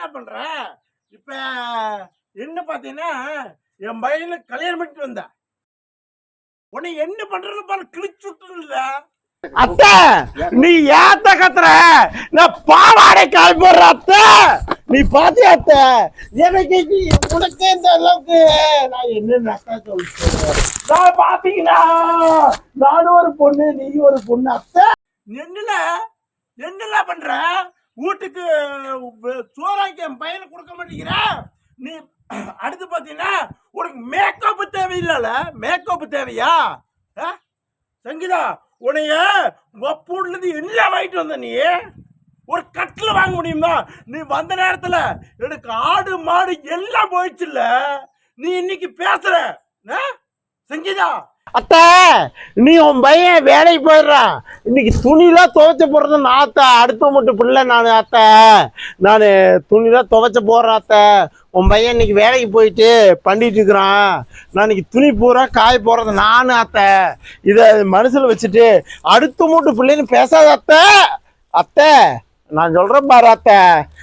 என்னடா பண்ற? இப்ப என்ன பாத்தீங்கன்னா என் பையனை கல்யாணம் பண்ணிட்டு வந்த. உன்னை என்ன பண்றது பாரு கிழிச்சு விட்டுருல அத்தை நீ ஏத்த கத்துற? நான் பாவாடை கால் போடுற அத்தை. நீ பாத்தியா அத்தை? எனக்கு உனக்கு இந்த அளவுக்கு? நான் என்ன அக்கா சொல்லிட்டேன் நான் பாத்தீங்கன்னா நானும் ஒரு பொண்ணு நீ ஒரு பொண்ணு அத்தை. என்னல என்னல பண்ற? வீட்டுக்கு சோறாக்கி என் பையனை கொடுக்க மாட்டேங்கிற? நீ அடுத்து பார்த்தீங்கன்னா உனக்கு மேக்கப்பு தேவையில்லைல்ல மேக்கப்பு தேவையா? ஆ? சங்கீதா உனைய ஒப்பூர்ல என்ன வாங்கிட்டு வந்த நீ? ஒரு கட்டில் வாங்க முடியுமா? நீ வந்த நேரத்தில் எனக்கு ஆடு மாடு எல்லாம் போயிடுச்சுல்ல. நீ இன்னைக்கு பேசுற. ஆ? சங்கீதா அத்தை நீ உன் பையன் வேலைக்கு போயிடுறான் இன்னைக்கு துணிலாம் துவைச்ச போடுறது நான் அத்தை. அடுத்த மட்டும் பிள்ளை நான் அத்தை. நான் துணிலாம் துவைச்ச போடுறேன் அத்தை. உன் பையன் இன்னைக்கு வேலைக்கு போயிட்டு பண்ணிட்டு இருக்கிறான். நான் இன்னைக்கு துணி பூரா காய போடுறது நானு அத்தை. இதை மனசில் வச்சுட்டு அடுத்த மூட்டு பிள்ளைன்னு பேசாத அத்தை. அத்தை. நான் சொல்கிறேன் பாராத்த அத்தை.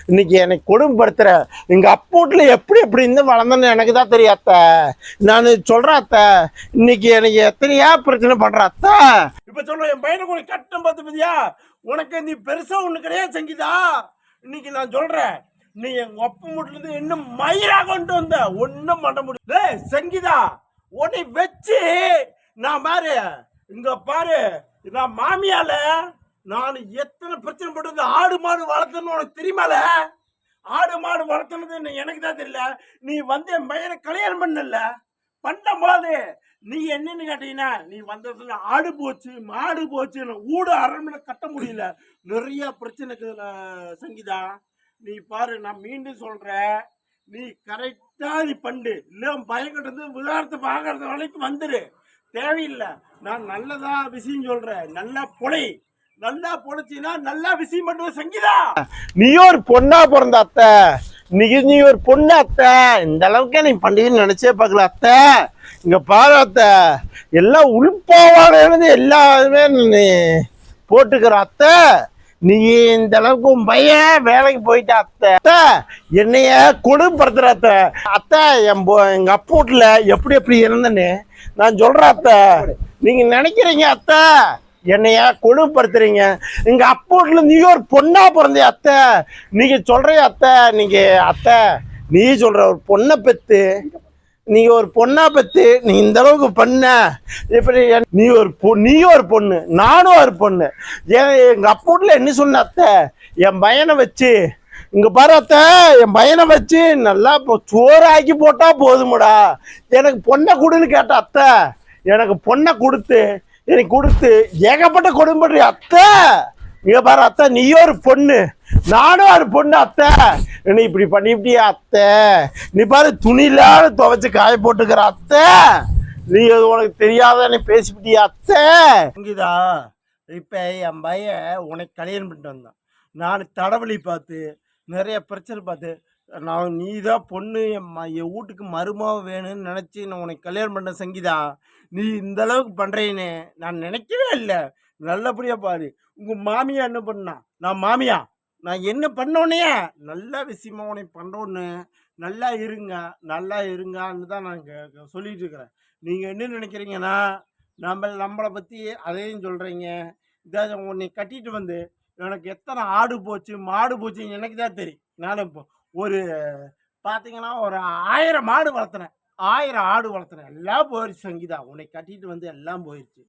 இன்னைக்கு எனக்கு கொடுமைப்படுத்துகிற எங்கள் அப்பூட்ல எப்படி எப்படி இருந்து வளர்ந்தேன்னு எனக்கு தான் தெரியாத்த நான் சொல்கிறேன் அத்த இன்னைக்கு எனக்கு எத்தனையா பிரச்சனை பண்ற அத்தை. இப்போ சொல்ல என் பையனுக்கு ஒரு கட்டம் பார்த்து பத்தியா? உனக்கு நீ பெருசாக ஒன்று கிடையாது செஞ்சுதா இன்னைக்கு நான் சொல்கிறேன் நீ எங்க ஒப்ப மூட்டுல இருந்து இன்னும் மயிரா கொண்டு வந்த. ஒன்றும் பண்ண முடியல. செங்கிதா உன்னை வச்சு நான் பாரு இங்க பாரு நான் மாமியால நான் எத்தனை பிரச்சனை போட்டு ஆடு மாடு வளர்த்தணும் உனக்கு தெரியுமால? ஆடு மாடு வளர்த்தனது எனக்கு தான் தெரியல. நீ வந்து என் பையனை கல்யாணம் பண்ணல. பண்ணும் போது நீ என்னன்னு கேட்டீங்கன்னா நீ வந்ததுல ஆடு போச்சு மாடு போச்சு ஊடு அரண்மனை கட்ட முடியல. நிறைய பிரச்சனை இருக்குதுல சங்கீதா. நீ பாரு நான் மீண்டும் சொல்றேன். நீ கரெக்டா நீ பண்ணு. இல்லை பயங்கிட்டது விவகாரத்தை கிட்ட இருந்து வரைக்கும் வந்துரு. தேவையில்லை. நான் நல்லதா விஷயம் சொல்றேன். நல்லா பொழை நல்லா பொழைச்சினா நல்லா விஷயம் பண்ணுவ சங்கீதா. நீ ஒரு பொண்ணா பிறந்த அத்தை. இன்னைக்கு நீ ஒரு பொண்ணு அத்தை. இந்த அளவுக்கு நீ பண்டிகைன்னு நினைச்சே பார்க்கல அத்தை. இங்க பாரு அத்தை. எல்லாம் உள்பாவானது எல்லாருமே நீ போட்டுக்கிற அத்தை. நீ இந்த அளவுக்கு உன் பையன் வேலைக்கு போயிட்ட அத்தை. அத்தை என்னைய கொடுப்படுத்துற அத்தை. அத்தை என் எங்க அப்பா வீட்டுல எப்படி எப்படி இருந்தேன்னு நான் சொல்றேன் அத்தை. நீங்க நினைக்கிறீங்க அத்தை. என்னைய கொடுமைப்படுத்துறீங்க? இங்க அப்போட்ல நீ ஒரு பொண்ணா பிறந்த அத்தை. நீங்க சொல்ற அத்தை. நீங்க அத்தை நீ சொல்ற ஒரு பொண்ணை பெத்து நீ ஒரு பொண்ணா பெத்து நீ இந்த அளவுக்கு பண்ண. இப்படி நீ ஒரு பொ- நீ ஒரு பொண்ணு நானும் ஒரு பொண்ணு. ஏன் எங்க அப்போட்ல என்ன சொன்ன அத்தை? என் பையனை வச்சு இங்க பாரு அத்தை என் பையனை வச்சு நல்லா இப்போ சோறாக்கி போட்டா போதுமுடா. எனக்கு பொண்ணை கொடுன்னு கேட்ட அத்தை. எனக்கு பொண்ணை கொடுத்து எனக்கு கொடுத்து ஏகப்பட்ட கொடுமை அத்தை. இங்க பாரு அத்தை நீயும் ஒரு பொண்ணு. நானும் ஒரு பொண்ணு அத்தை. என்ன இப்படி பண்ணிவிட்டியா அத்தை? நீ பாரு துணியிலான துவைச்சு காய போட்டுக்கிற அத்தை. நீ அது உனக்கு தெரியாத பேசிவிட்டியா அத்தை. சங்கீதா இப்போ என் பையன் உனக்கு கல்யாணம் பண்ணிட்டு வந்தான். நான் தடவழி பார்த்து நிறைய பிரச்சனை பார்த்து நான் நீ தான் பொண்ணு என் ம- என் வீட்டுக்கு மருமக வேணும்னு நினச்சி நான் உனக்கு கல்யாணம் பண்ண சங்கீதா நீ இந்த அளவுக்கு பண்ணுறேன்னு நான் நினைக்கவே இல்லை. நல்லபடியாக பாரு. உங்கள் மாமியா என்ன பண்ணா? நான் மாமியா? நான் என்ன பண்ணோன்னே நல்ல விஷயமா உனக்கு பண்ணுறோன்னு நல்லா இருங்க நல்லா இருங்கன்னு தான் நான் சொல்லிகிட்டு சொல்லிட்டு இருக்கிறேன். நீங்கள் என்ன நினைக்கிறீங்கன்னா நம்ம நம்மளை பற்றி அதையும் சொல்கிறீங்க இதாவது உன்னை கட்டிட்டு வந்து எனக்கு எத்தனை ஆடு போச்சு மாடு போச்சு எனக்கு தான் தெரியும். நானும் இப்போ ஒரு பார்த்தீங்கன்னா ஒரு ஆயிரம் மாடு வளர்த்துனேன் ஆயிரம் ஆடு வளர்த்துனேன் எல்லாம் போயிடுச்சு சங்கீதா. உன்னை கட்டிட்டு வந்து எல்லாம் போயிடுச்சு